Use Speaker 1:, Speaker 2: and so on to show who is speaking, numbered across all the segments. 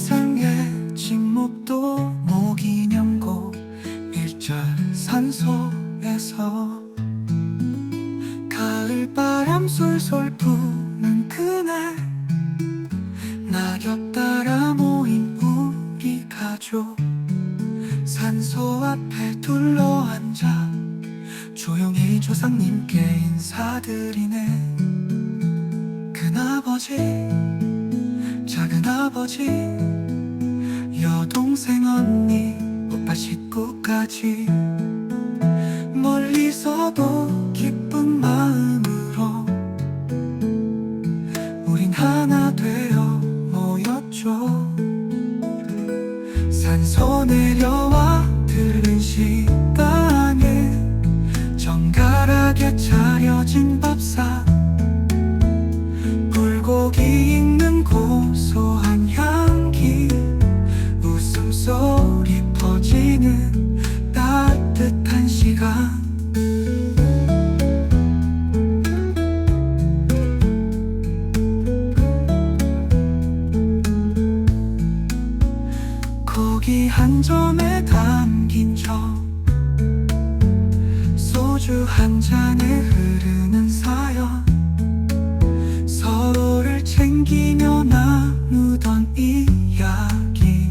Speaker 1: 고생의 침묵도 모기념고 일절 산소에서 가을바람 솔솔 부는 그날 낙엽 따라 모인 우리 가족 산소 앞에 둘러앉아 조용히 조상님께 인사드리네. 큰아버지 작은아버지 여동생 언니 오빠 식구까지 멀리서도 기쁜 마음으로 우린 하나 되어 모였죠. 산소 내려와 들은 식당에 정갈하게 차려진 밥상 고기 한 점에 담긴 저 소주 한 잔에 흐르는 사연. 서로를 챙기며 나누던 이야기.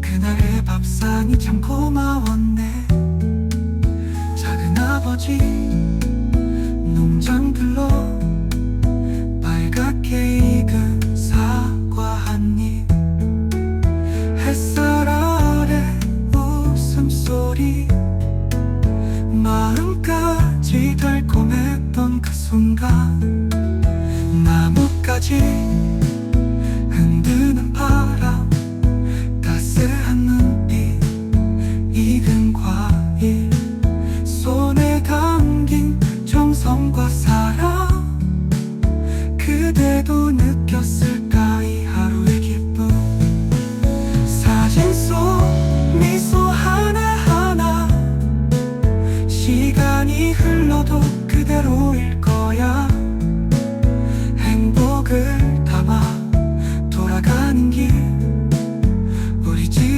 Speaker 1: 그날의 밥상이 참 고마웠네. 작은 아버지 농장들로 순간 나뭇가지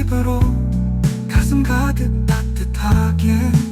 Speaker 1: 집으로 가슴 가득 따뜻하게